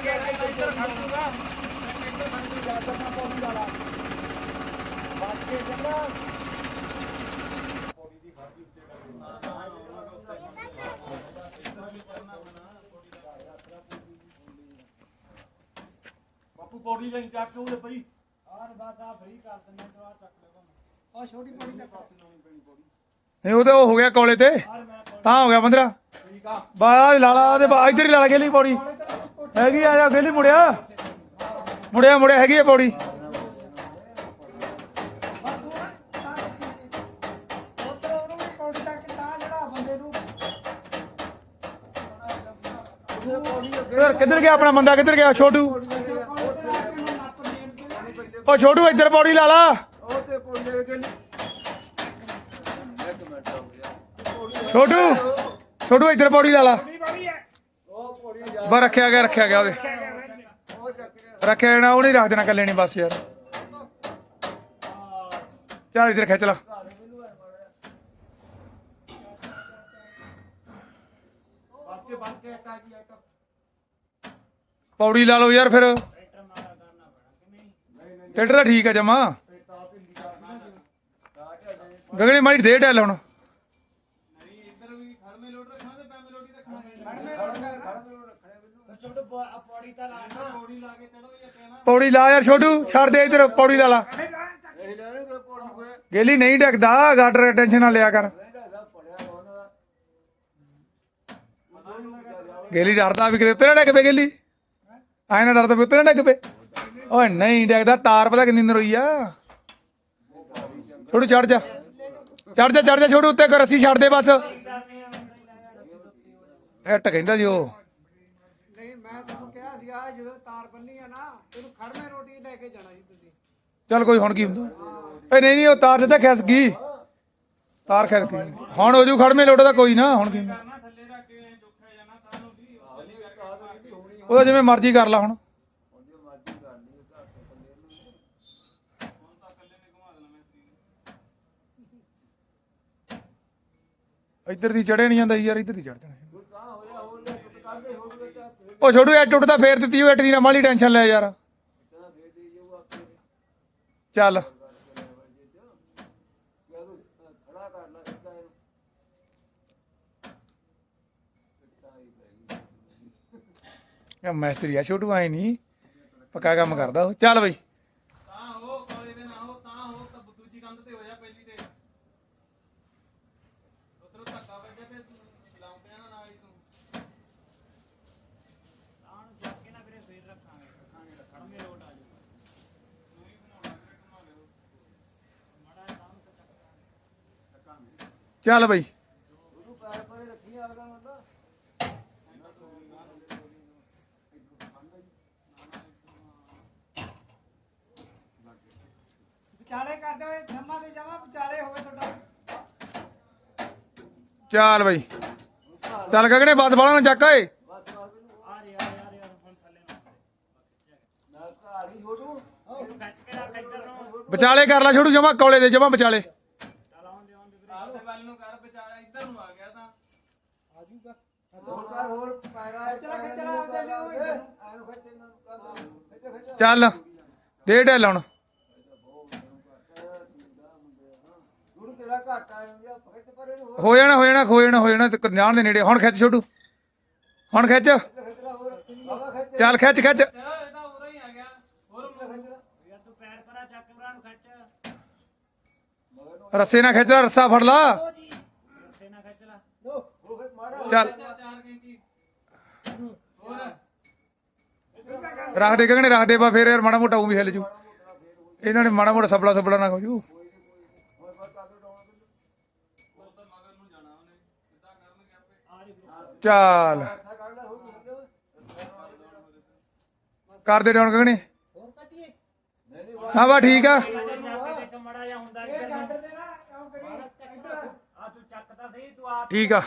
ਔੜੀ ਲਾ ਕੇ ਇੱਥੇ ਇੱਧਰ ਖੜ ਦੂਗਾ ਇੱਕ ਇੱਧਰ ਖੜ ਦੂਗਾ ਇੱਧਰ ਨਾ ਪੌੜੀ ਵਾਲਾ ਬਾਕੀ ਕੇ ਜੰਨਾ ਬਾਪੂ ਪੌੜੀ ਜਾਈ ਚੱਕ। ਕੇ ਉਹਦੇ ਪਈ ਨਹੀਂ ਉਹ ਤਾਂ ਉਹ ਹੋ ਗਿਆ ਕੋਲੇ ਤੇ। ਤਾਂ ਹੋ ਗਿਆ ਬੰਦਰਾ ਬਾਹਰ ਲਾਲਾ ਉਹਦੇ ਬਾ- ਇੱਧਰ ਹੀ ਲਾ ਗੇਲੀ ਪੌੜੀ। ਹੈਗੀ ਆ ਜਾ ਗੇਲੀ ਮੁੜਿਆ। ਮੁੜਿਆ ਮੁੜਿਆ, ਹੈਗੀ ਆ ਪੌੜੀ। ਯਾਰ ਕਿੱਧਰ ਗਿਆ ਆਪਣਾ ਬੰਦਾ? ਕਿੱਧਰ ਗਿਆ ਛੋਟੂ? ਉਹ ਛੋਟੂ, ਇੱਧਰ ਪੌੜੀ ਲਾ ਲਾ। ਛੋਟੂ ਛੋਟੂ ਇੱਧਰ ਪੌੜੀ ਲਾ ਲਾ। ਬਾ ਰੱਖਿਆ ਗਿਆ ਰੱਖਿਆ ਗਿਆ ਉਹਦੇ। ਰੱਖਿਆ ਜਾਣਾ, ਉਹ ਨਹੀਂ ਰੱਖ ਦੇਣਾ ਕੱਲੇ ਨਹੀਂ ਬਸ ਯਾਰ। ਚੱਲ ਇੱਧਰ ਖਿੱਚ ਲਾ। ਪੌੜੀ ਲਾ ਲਓ ਯਾਰ ਫਿਰ। ਟਰੈਕਟਰ ਤਾਂ ਠੀਕ ਆ ਜਮਾ। ਗਗਨੇ ਮਾਰੀ ਦੇ ਡੈਲ ਹੁਣ ਇੱਧਰ ਵੀ ਖੜਮੇ ਲੋਟ ਰੱਖਣਾ ਤੇ ਪੈਮੇ ਲੋਟ ਹੀ ਰੱਖਣਾ ਛੋਟੂ ਪੌੜੀ ਤਾਂ ਲਾ ਪੌੜੀ ਲਾ ਕੇ ਚੜੋ ਇਹ ਕਹਿਣਾ ਪੌੜੀ ਲਾ ਯਾਰ ਛੋਟੂ, ਛੱਡ ਦੇ ਇੱਧਰ, ਪੌੜੀ ਲਾ ਲਾ। ਗੇਲੀ ਨਹੀਂ ਡਕਦਾ ਗਾਡਰ ਟੈਨਸ਼ਨ ਨਾ ਲਿਆ ਕਰ। ਗੇਲੀ ਡਰਦਾ ਵੀ ਕਿਤੇ ਉੱਤੇ ਨਾ ਡਿੱਗ ਪਏ ਗੇਲੀ? ਆਏ ਨਾ ਡਰਦਾ ਵੀ ਉੱਤੇ ਨਾ ਡਿੱਗ ਓਏ, ਨਹੀਂ ਡਿੱਗਦਾ, ਤਾਰ ਪਤਾ ਕਿੰਨੀ ਨਰੋਈ ਆ। ਛੋਟੂ ਚੜ ਜਾ। ਚੜ ਜਾ ਚੜ ਜਾ ਛੋਟੂ, ਉੱਤੇ ਕਰ ਰੱਸੀ ਛੱਡ ਦੇ ਬਸ। ਐਟ ਕਹਿੰਦਾ ਜੀ ਉਹ। ਮੈਂ ਤੁਹਾਨੂੰ ਕਿਹਾ ਸੀਗਾ ਜਦੋਂ ਤਾਰ ਬੰਨੀ ਆ ਨਾ, ਇਹਨੂੰ ਖੜਵੇਂ ਰੋਟੀ ਲੈ ਕੇ ਜਾਣਾ ਸੀ ਤੁਸੀਂ। ਚੱਲ ਕੋਈ ਹੁਣ ਕੀ ਹੁੰਦਾ? ਏ ਨਹੀਂ ਨਹੀਂ, ਉਹ ਤਾਰ ਤੇ ਖਿਸ ਗਈ। ਤਾਰ ਖਿਸ ਗਈ। ਹੁਣ ਹੋ ਜੂ ਖੜਮੇ ਲੋਟ ਦਾ ਕੋਈ ਨਾ, ਹੁਣ ਕੀ ਉਹਦਾ ਜਿਵੇਂ ਮਰਜ਼ੀ ਕਰ ਲਾ ਹੁਣ। ਇੱਧਰ ਦੀ ਚੜੇ ਨਹੀਂ ਜਾਂਦਾ ਯਾਰ, ਇੱਧਰ ਦੀ ਚੜ ਜਾਣਾ। ਉਹ ਛੋਟੂ ਐ ਟੁੱਟਦਾ ਫੇਰ ਦਿੱਤੀ ਉਹ ਐਟ ਦੀ ਨਾ ਮਾਲੀ ਟੈਨਸ਼ਨ ਲੈ ਯਾਰ। ਚੱਲ। ਇਹ ਮੈਸਤਰੀ ਆ, ਛੋਟੂ ਆਏ ਨਹੀਂ ਪੱਕਾ ਕੰਮ ਕਰਦਾ ਉਹ। ਚੱਲ ਬਈ। ਤਾਂ ਹੋ, ਕੋਲੇ ਦੇ ਨਾ ਹੋ, ਤਾਂ ਹੋ, ਤਾਂ ਦੂਜੀ ਕੰਧ ਤੇ ਹੋ ਪਹਿਲੀ ਤੇ। ਉਧਰੋਂ ਧੱਕਾ ਵੱਜਿਆ ਤੇ ਲਾਉਂ ਨਾ। ਚੱਲ ਬਈ। ਵਿਚਾਲੇ ਕਰਦੇ ਹੋਏ ਜੰਮਾ ਤੇ ਜਮਾ ਵਿਚਾਲੇ ਹੋਵੇ ਤੁਹਾਡਾ। ਚੱਲ ਬਈ। ਚੱਲ ਗਗਨੇ ਬਸ ਬਾਲਾ ਨਾ ਚੱਕ ਓਏ। ਵਿਚਾਲੇ ਕਰ ਲੈ ਛੋਟੂ ਜਮਾ ਕੋਲੇ ਦੇ ਜਮਾ ਵਿਚਾਲੇ ਆਪਦੇ ਵੱਲ ਨੂੰ ਕਰ ਵਿਚਾਰਾ ਇੱਧਰ ਨੂੰ ਆ ਗਿਆ ਤਾਂ ਹੋਰ ਕਰ ਹੋਰ ਪੈਰਾ ਲਿਓ। ਐਨੂੰ ਨੂੰ ਚੱਲ ਦੇ ਢਿੱਲ ਹੁਣ। ਹੋ ਜਾਣਾ ਹੋ ਜਾਣਾ ਹੋ ਜਾਣਾ ਹੋ ਜਾਣਾ ਤੇ ਜਾਣ ਦੇ ਨੇੜੇ। ਹੁਣ ਖਿੱਚ ਛੋਟੂ। ਹੁਣ ਖਿੱਚ। ਚੱਲ ਖਿੱਚ ਖਿੱਚ। ਰੱਸੇ ਨਾਲ ਖਿੱਚ ਲੈ ਰੱਸਾ ਫੜ ਲਾ। ਚੱਲ। ਰੱਖ ਦੇ ਗਗਨੇ ਰੱਖ ਦੇ ਬਾ ਫੇਰ ਯਾਰ ਮਾੜਾ ਮੋਟਾ ਉਹ ਵੀ ਹਿੱਲ ਜੂ। ਇਹਨਾਂ ਨੇ ਮਾੜਾ ਮੋਟਾ ਸਬਲਾ ਸਬਲਾ ਨਾ ਹੋ ਜੂ ਚੱਲ। ਕਰ ਦੇ ਡਾਉਣ ਗਗਨੇ ਹਾਂ ਬਾ ਠੀਕ ਆ। ਠੀਕ ਆ।